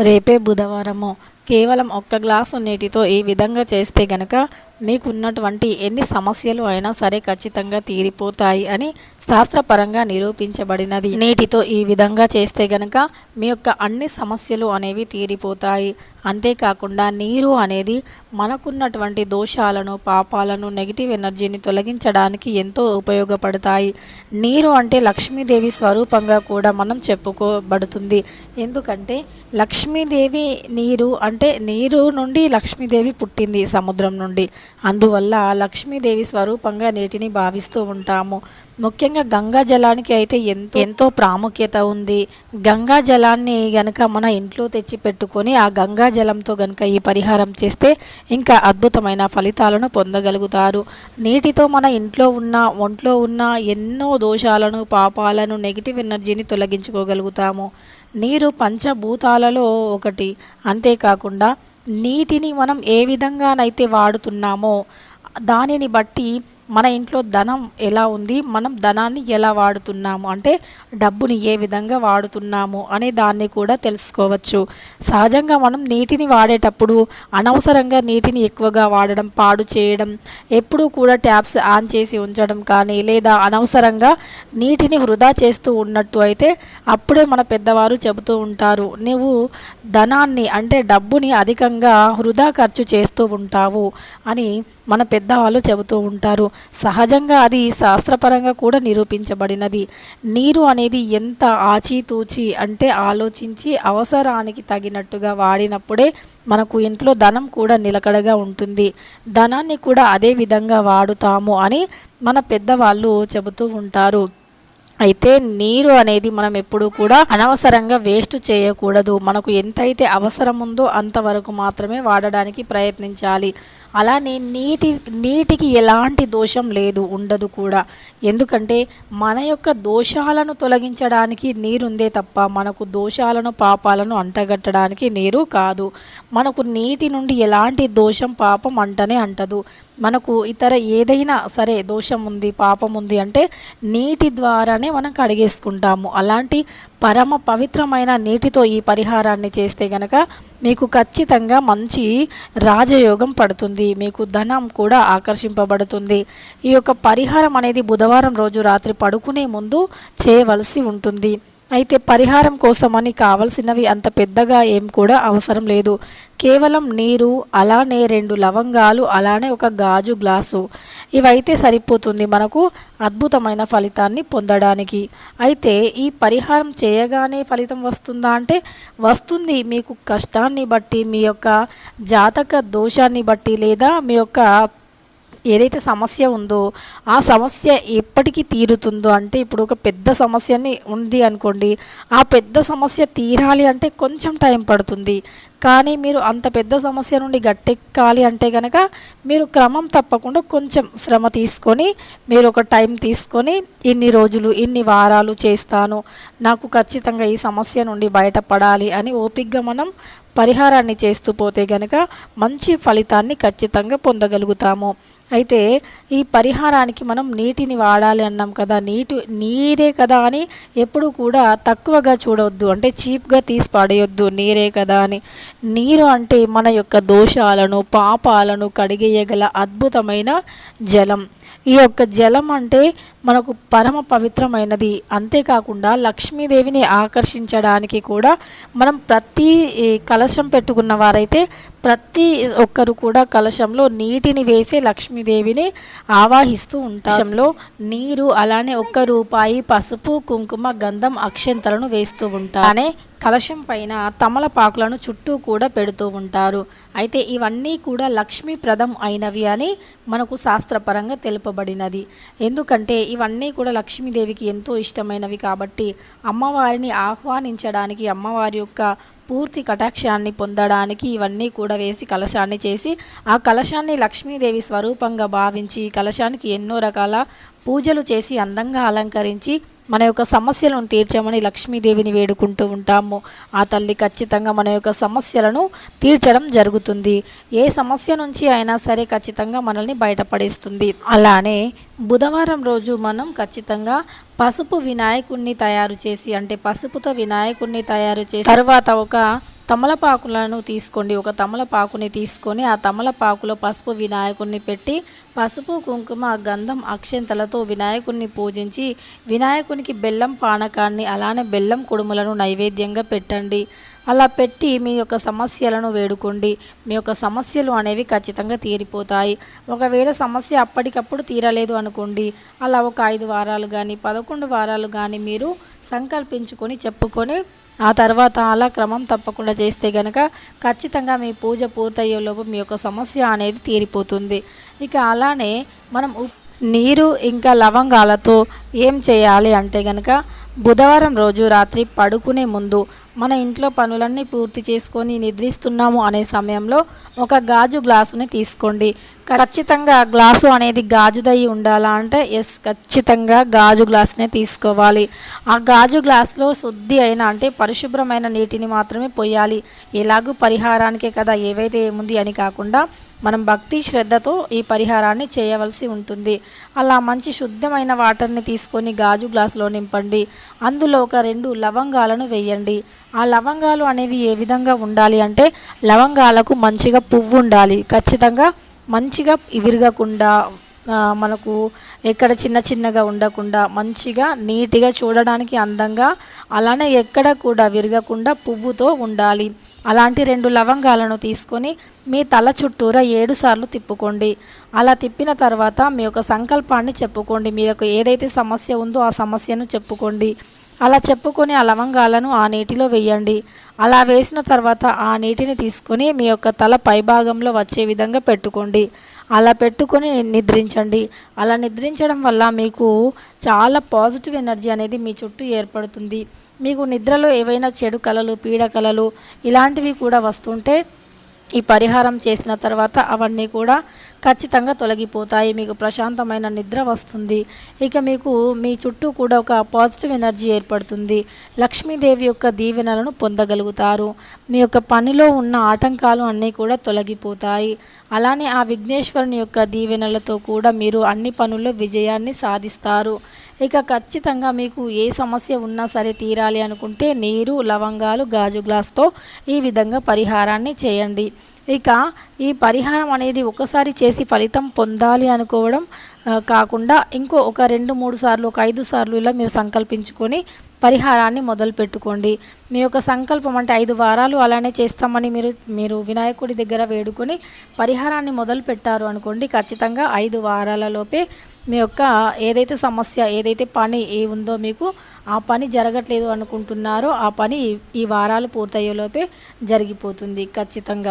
రేపే బుధవారము. కేవలం ఒక్క గ్లాసు నీటితో ఈ విధంగా చేస్తే గనక మీకున్నటువంటి ఎన్ని సమస్యలు అయినా సరే ఖచ్చితంగా తీరిపోతాయి అని శాస్త్రపరంగా నిరూపించబడినది. నీటితో ఈ విధంగా చేస్తే గనక మీ యొక్క అన్ని సమస్యలు అనేవి తీరిపోతాయి. అంతేకాకుండా నీరు అనేది మనకున్నటువంటి దోషాలను పాపాలను నెగిటివ్ ఎనర్జీని తొలగించడానికి ఎంతో ఉపయోగపడతాయి. నీరు అంటే లక్ష్మీదేవి స్వరూపంగా కూడా మనం చెప్పుకోబడుతుంది. ఎందుకంటే లక్ష్మీదేవి నీరు అంటే నీరు నుండి లక్ష్మీదేవి పుట్టింది సముద్రం నుండి. అందువల్ల లక్ష్మీదేవి స్వరూపంగా నీటిని భావిస్తూ ఉంటాము. ముఖ్యంగా గంగా జలానికి అయితే ఎంతో ఎంతో ప్రాముఖ్యత ఉంది. గంగా జలాన్ని గనక మన ఇంట్లో తెచ్చి పెట్టుకొని ఆ గంగా జలంతో గనక ఈ పరిహారం చేస్తే ఇంకా అద్భుతమైన ఫలితాలను పొందగలుగుతారు. నీటితో మన ఇంట్లో ఉన్న ఒంట్లో ఉన్న ఎన్నో దోషాలను పాపాలను నెగిటివ్ ఎనర్జీని తొలగించుకోగలుగుతాము. నీరు పంచభూతాలలో ఒకటి. అంతేకాకుండా నీటిని మనం ఏ విధంగానైతే వాడుతున్నామో దానిని బట్టి మన ఇంట్లో ధనం ఎలా ఉంది? మనం ధనాన్ని ఎలా వాడుతున్నాము? అంటే డబ్బుని ఏ విధంగా వాడుతున్నాము అనే దాన్ని కూడా తెలుసుకోవచ్చు. సహజంగా మనం నీటిని వాడేటప్పుడు అనవసరంగా నీటిని ఎక్కువగా వాడడం పాడు చేయడం ఎప్పుడూ కూడా ట్యాప్స్ ఆన్ చేసి ఉంచడం కానీ లేదా అనవసరంగా నీటిని వృధా చేస్తూ ఉన్నట్టు అయితే అప్పుడే మన పెద్దవారు చెబుతూ ఉంటారు నువ్వు ధనాన్ని అంటే డబ్బుని అధికంగా వృధా ఖర్చు చేస్తూ ఉంటావు అని మన పెద్దవాళ్ళు చెబుతూ ఉంటారు. సహజంగా అది శాస్త్రపరంగా కూడా నిరూపించబడినది. నీరు అనేది ఎంత ఆచితూచి అంటే ఆలోచించి అవసరానికి తగినట్టుగా వాడినప్పుడే మనకు ఇంట్లో ధనం కూడా నిలకడగా ఉంటుంది. ధనాన్ని కూడా అదే విధంగా వాడుతాము అని మన పెద్దవాళ్ళు చెబుతూ ఉంటారు. అయితే నీరు అనేది మనం ఎప్పుడూ కూడా అనవసరంగా వేస్ట్ చేయకూడదు. మనకు ఎంతైతే అవసరం ఉందో అంతవరకు మాత్రమే వాడడానికి ప్రయత్నించాలి. అలానే నీటి నీటికి ఎలాంటి దోషం లేదు ఉండదు కూడా. ఎందుకంటే మన యొక్క దోషాలను తొలగించడానికి నీరుందే తప్ప మనకు దోషాలను పాపాలను అంటగట్టడానికి నీరు కాదు. మనకు నీటి నుండి ఎలాంటి దోషం పాపం అంటనే అంటదు. మనకు ఇతర ఏదైనా సరే దోషం ఉంది పాపం ఉంది అంటే నీటి ద్వారానే మనం కడిగేసుకుంటాము. అలాంటి పరమ పవిత్రమైన నీటితో ఈ పరిహారాన్ని చేస్తే గనక మీకు ఖచ్చితంగా మంచి రాజయోగం పడుతుంది. మీకు ధనం కూడా ఆకర్షింపబడుతుంది. ఈ యొక్క పరిహారం అనేది బుధవారం రోజు రాత్రి పడుకునే ముందు చేయవలసి ఉంటుంది. అయితే పరిహారం కోసమని కావలసినవి అంత పెద్దగా ఏం కూడా అవసరం లేదు. కేవలం నీరు అలానే రెండు లవంగాలు అలానే ఒక గాజు గ్లాసు. ఇవైతే సరిపోతుంది మనకు అద్భుతమైన ఫలితాన్ని పొందడానికి. అయితే ఈ పరిహారం చేయగానే ఫలితం వస్తుందా అంటే వస్తుంది. మీకు కష్టాన్ని బట్టి మీ యొక్క జాతక దోషాన్ని బట్టి లేదా మీ యొక్క ఏదైతే సమస్య ఉందో ఆ సమస్య ఎప్పటికీ తీరుతుందో అంటే ఇప్పుడు ఒక పెద్ద సమస్యని ఉంది అనుకోండి ఆ పెద్ద సమస్య తీరాలి అంటే కొంచెం టైం పడుతుంది. కానీ మీరు అంత పెద్ద సమస్య నుండి గట్టెక్కాలి అంటే కనుక మీరు క్రమం తప్పకుండా కొంచెం శ్రమ తీసుకొని మీరు ఒక టైం తీసుకొని ఇన్ని రోజులు ఇన్ని వారాలు చేస్తాను నాకు ఖచ్చితంగా ఈ సమస్య నుండి బయటపడాలి అని ఓపిక్గా మనం పరిహారాన్ని చేస్తూ పోతే గనక మంచి ఫలితాన్ని ఖచ్చితంగా పొందగలుగుతాము. అయితే ఈ పరిహారానికి మనం నీటిని వాడాలి అన్నాం కదా. నీటి నీరే కదా అని ఎప్పుడు కూడా తక్కువగా చూడవద్దు అంటే చీప్గా తీసి పడేయొద్దు. నీరే కదా అని. నీరు అంటే మన యొక్క దోషాలను పాపాలను కడిగేయగల అద్భుతమైన జలం. ఈ యొక్క జలం అంటే మనకు పరమ పవిత్రమైనది. అంతేకాకుండా లక్ష్మీదేవిని ఆకర్షించడానికి కూడా మనం ప్రతి కలశం పెట్టుకున్న వారైతే ప్రతి ఒక్కరు కూడా కలశంలో నీటిని వేసే లక్ష్మీ లక్ష్మీదేవిని ఆవాహిస్తూ ఉంటాంలో నీరు అలానే ఒక్క రూపాయి పసుపు కుంకుమ గంధం అక్షంతలను వేస్తూ ఉంటానే కలశం పైన తమలపాకులను చుట్టూ కూడా పెడుతూ ఉంటారు. అయితే ఇవన్నీ కూడా లక్ష్మీప్రదం అయినవి అని మనకు శాస్త్రపరంగా తెలుపబడినది. ఎందుకంటే ఇవన్నీ కూడా లక్ష్మీదేవికి ఎంతో ఇష్టమైనవి కాబట్టి అమ్మవారిని ఆహ్వానించడానికి అమ్మవారి యొక్క పూర్తి కటాక్షాన్ని పొందడానికి ఇవన్నీ కూడా వేసి కలశాన్ని చేసి ఆ కలశాన్ని లక్ష్మీదేవి స్వరూపంగా భావించి కలశానికి ఎన్నో రకాల పూజలు చేసి అందంగా అలంకరించి మన యొక్క సమస్యలను తీర్చమని లక్ష్మీదేవిని వేడుకుంటూ ఉంటాము. ఆ తల్లి ఖచ్చితంగా మన యొక్క సమస్యలను తీర్చడం జరుగుతుంది. ఏ సమస్య నుంచి అయినా సరే ఖచ్చితంగా మనల్ని బయటపడేస్తుంది. అలానే బుధవారం రోజు మనం ఖచ్చితంగా పసుపు వినాయకుడిని తయారు చేసి అంటే పసుపుతో వినాయకుడిని తయారు చేసి తర్వాత ఒక తమలపాకులను తీసుకోండి. ఒక తమలపాకుని తీసుకొని ఆ తమలపాకులో పసుపు వినాయకుడిని పెట్టి పసుపు కుంకుమ గంధం అక్షంతలతో వినాయకుడిని పూజించి వినాయకునికి బెల్లం పానకాన్ని అలానే బెల్లం కుడుములను నైవేద్యంగా పెట్టండి. అలా పెట్టి మీ యొక్క సమస్యలను వేడుకోండి. మీ యొక్క సమస్యలు అనేవి ఖచ్చితంగా తీరిపోతాయి. ఒకవేళ సమస్య అప్పటికప్పుడు తీరలేదు అనుకోండి అలా ఒక ఐదు వారాలు కానీ పదకొండు వారాలు కానీ మీరు సంకల్పించుకొని చెప్పుకొని ఆ తర్వాత అలా క్రమం తప్పకుండా చేస్తే గనక ఖచ్చితంగా మీ పూజ పూర్తయ్యేలోపు మీ యొక్క సమస్య అనేది తీరిపోతుంది. ఇక అలానే మనం ఉప్ నీరు ఇంకా లవంగాలతో ఏం చేయాలి అంటే గనక బుధవారం రోజు రాత్రి పడుకునే ముందు మన ఇంట్లో పనులన్నీ పూర్తి చేసుకొని నిద్రిస్తున్నాము అనే సమయంలో ఒక గాజు గ్లాసుని తీసుకోండి. ఖచ్చితంగా గ్లాసు అనేది గాజుదయ్యి ఉండాలా అంటే ఎస్ ఖచ్చితంగా గాజు గ్లాసునే తీసుకోవాలి. ఆ గాజు గ్లాసులో శుద్ధి అయిన అంటే పరిశుభ్రమైన నీటిని మాత్రమే పోయాలి. ఎలాగూ పరిహారానికే కదా ఏవైతే ఏముంది అని కాకుండా మనం భక్తి శ్రద్ధతో ఈ పరిహారాన్ని చేయవలసి ఉంటుంది. అలా మంచి శుద్ధమైన వాటర్ని తీసుకొని గాజు గ్లాసులో నింపండి. అందులో ఒక రెండు లవంగాలను వేయండి. ఆ లవంగాలు అనేవి ఏ విధంగా ఉండాలి అంటే లవంగాలకు మంచిగా పువ్వు ఉండాలి. ఖచ్చితంగా మంచిగా విరగకుండా మనకు ఎక్కడ చిన్న చిన్నగా ఉండకుండా మంచిగా నీట్గా చూడడానికి అందంగా అలానే ఎక్కడ కూడా విరగకుండా పువ్వుతో ఉండాలి. అలాంటి రెండు లవంగాలను తీసుకొని మీ తల చుట్టూరా ఏడు సార్లు తిప్పుకోండి. అలా తిప్పిన తర్వాత మీ యొక్క సంకల్పాన్ని చెప్పుకోండి. మీ యొక్క ఏదైతే సమస్య ఉందో ఆ సమస్యను చెప్పుకోండి. అలా చెప్పుకొని ఆ లవంగాలను ఆ నీటిలో వేయండి. అలా వేసిన తర్వాత ఆ నీటిని తీసుకొని మీ యొక్క తల పైభాగంలో వచ్చే విధంగా పెట్టుకోండి. అలా పెట్టుకొని నిద్రించండి. అలా నిద్రించడం వల్ల మీకు చాలా పాజిటివ్ ఎనర్జీ అనేది మీ చుట్టూ ఏర్పడుతుంది. మీకు నిద్రలో ఏవైనా చెడు కళలు పీడ కళలు ఇలాంటివి కూడా వస్తుంటే ఈ పరిహారం చేసిన తర్వాత అవన్నీ కూడా ఖచ్చితంగా తొలగిపోతాయి. మీకు ప్రశాంతమైన నిద్ర వస్తుంది. ఇక మీకు మీ చుట్టూ కూడా ఒక పాజిటివ్ ఎనర్జీ ఏర్పడుతుంది. లక్ష్మీదేవి యొక్క దీవెనలను పొందగలుగుతారు. మీ యొక్క పనిలో ఉన్న ఆటంకాలు అన్నీ కూడా తొలగిపోతాయి. అలానే ఆ విఘ్నేశ్వరుని యొక్క దీవెనలతో కూడా మీరు అన్ని పనుల్లో విజయాన్ని సాధిస్తారు. ఇక ఖచ్చితంగా మీకు ఏ సమస్య ఉన్నా సరే తీరాలి అనుకుంటే నీరు లవంగాలు గాజు గ్లాస్తో ఈ విధంగా పరిహారాన్ని చేయండి. ఇక ఈ పరిహారం అనేది ఒకసారి చేసి ఫలితం పొందాలి అనుకోవడం కాకుండా ఇంకో ఒక రెండు మూడు సార్లు ఒక ఐదు సార్లు ఇలా మీరు సంకల్పించుకొని పరిహారాన్ని మొదలు పెట్టుకోండి. మీ యొక్క సంకల్పం అంటే ఐదు వారాలు అలానే చేస్తామని మీరు మీరు వినాయకుడి దగ్గర వేడుకొని పరిహారాన్ని మొదలు పెట్టారు అనుకోండి ఖచ్చితంగా ఐదు వారాలలోపే మీ యొక్క ఏదైతే సమస్య ఏదైతే పని ఏ ఉందో మీకు ఆ పని జరగట్లేదు అనుకుంటున్నారో ఆ పని ఈ వారాలు పూర్తయ్యేలోపే జరిగిపోతుంది ఖచ్చితంగా.